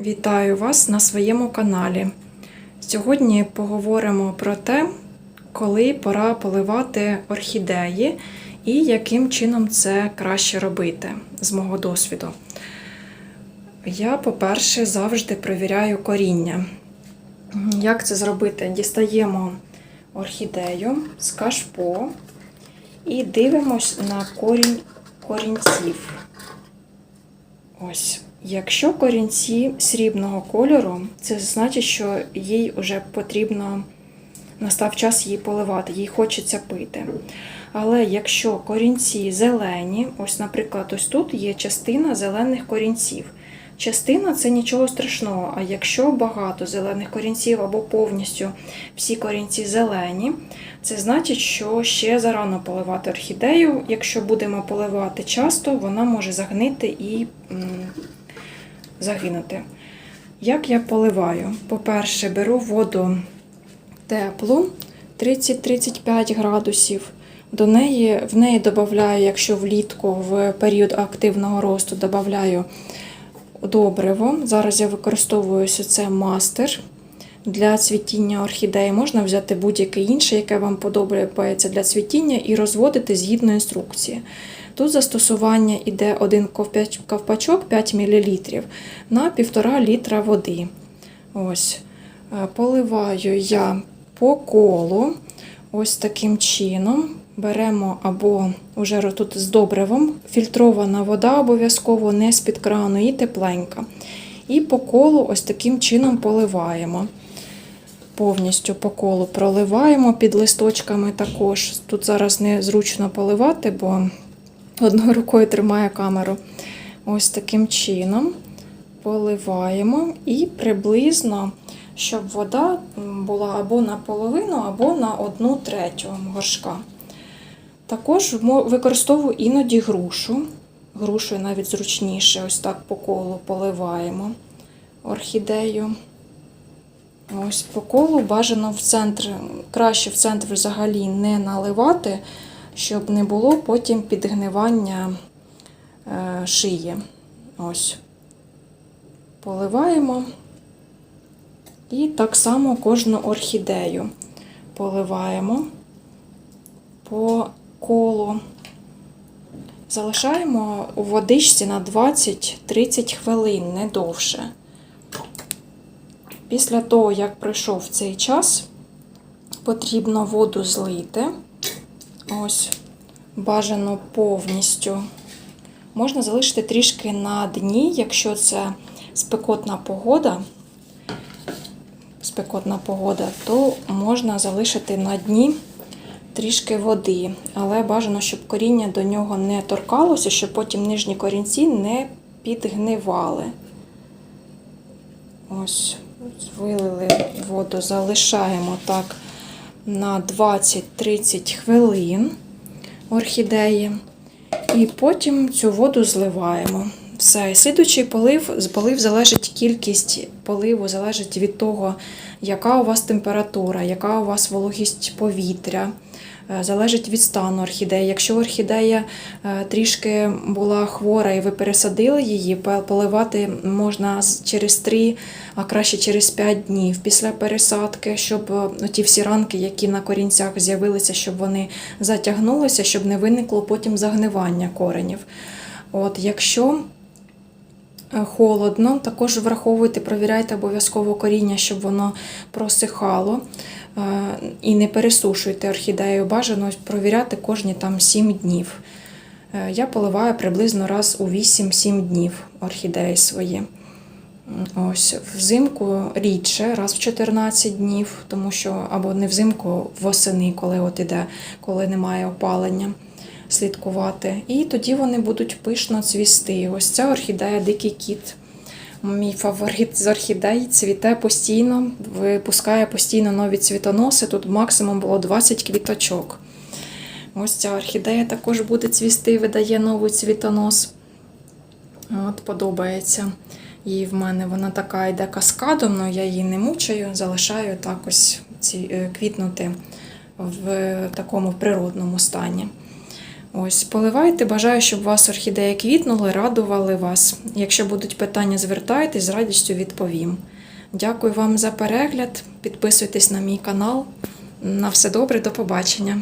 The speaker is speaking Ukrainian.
Вітаю вас на своєму каналі. Сьогодні поговоримо про те, коли пора поливати орхідеї і яким чином це краще робити з мого досвіду. Я, по-перше, завжди перевіряю коріння. Як це зробити? Дістаємо орхідею з кашпо і дивимось на корінь корінців. Ось. Якщо корінці срібного кольору, це значить, що їй вже потрібно настав час її поливати, їй хочеться пити. Але якщо корінці зелені, ось, наприклад, ось тут є частина зелених корінців. Частина це нічого страшного. А якщо багато зелених корінців або повністю всі корінці зелені, це значить, що ще зарано поливати орхідею. Якщо будемо поливати часто, вона може загнити і загинути. Як я поливаю? По-перше, беру воду теплу 30-35 градусів. До неї, в неї додаю, якщо влітку в період активного росту додаю добриво. Зараз я використовую це мастер для цвітіння орхідеї. Можна взяти будь-яке інше, яке вам подобається для цвітіння, і розводити згідно інструкції. Тут застосування йде один ковпач- ковпачок 5 мл на 1,5 літра води. Ось. Е, Поливаю я по колу, ось таким чином. Беремо або вже тут з добривом, фільтрована вода обов'язково не з-під крану і тепленька. І по колу ось таким чином поливаємо. Повністю по колу проливаємо під листочками також. Тут зараз незручно поливати, бо одною рукою тримає камеру. Ось таким чином поливаємо і приблизно, щоб вода була або на половину, або на одну третю горшка. Також використовую іноді грушу. Грушою навіть зручніше, ось так по колу поливаємо орхідею. Ось по колу бажано в центр, краще в центр взагалі не наливати, щоб не було потім підгнивання е, шиї. Ось. Поливаємо. І так само кожну орхідею поливаємо по колу. Залишаємо у водичці на 20-30 хвилин, не довше. Після того, як пройшов цей час, потрібно воду злити. Ось, бажано повністю. Можна залишити трішки на дні, якщо це спекотна погода. Спекотна погода, то можна залишити на дні трішки води, але бажано, щоб коріння до нього не торкалося, щоб потім нижні корінці не підгнивали. Ось, вилили воду, залишаємо так на 20-30 хвилин орхідеї. І потім цю воду зливаємо. Все, слідучий полив, полив залежить кількість поливу, залежить від того, яка у вас температура, яка у вас вологість повітря, залежить від стану орхідеї. Якщо орхідея е, трішки була хвора і ви пересадили її, поливати можна через 3, а краще через 5 днів після пересадки, щоб е, ті всі ранки, які на корінцях з'явилися, щоб вони затягнулися, щоб не виникло потім загнивання коренів. От, якщо е, холодно, також враховуйте, провіряйте обов'язково коріння, щоб воно просихало. Е, І не пересушуйте орхідею. Бажано провіряти кожні там 7 днів. Е, Я поливаю приблизно раз у 8-7 днів орхідеї свої. Ось взимку рідше, раз в 14 днів, тому що або не взимку, восени, коли от іде, коли немає опалення, слідкувати. І тоді вони будуть пишно цвісти. Ось ця орхідея Дикий кіт. Мій фаворит з орхідей цвіте постійно, випускає постійно нові цвітоноси. Тут максимум було 20 квіточок. Ось ця орхідея також буде цвісти, видає новий цвітонос. От подобається їй в мене. Вона така йде каскадом, але я її не мучаю, залишаю так ось ці, е, квітнути в такому природному стані. Ось, поливайте. Бажаю, щоб вас орхідеї квітнули, радували вас. Якщо будуть питання, звертайтесь, з радістю відповім. Дякую вам за перегляд. Підписуйтесь на мій канал. На все добре, до побачення.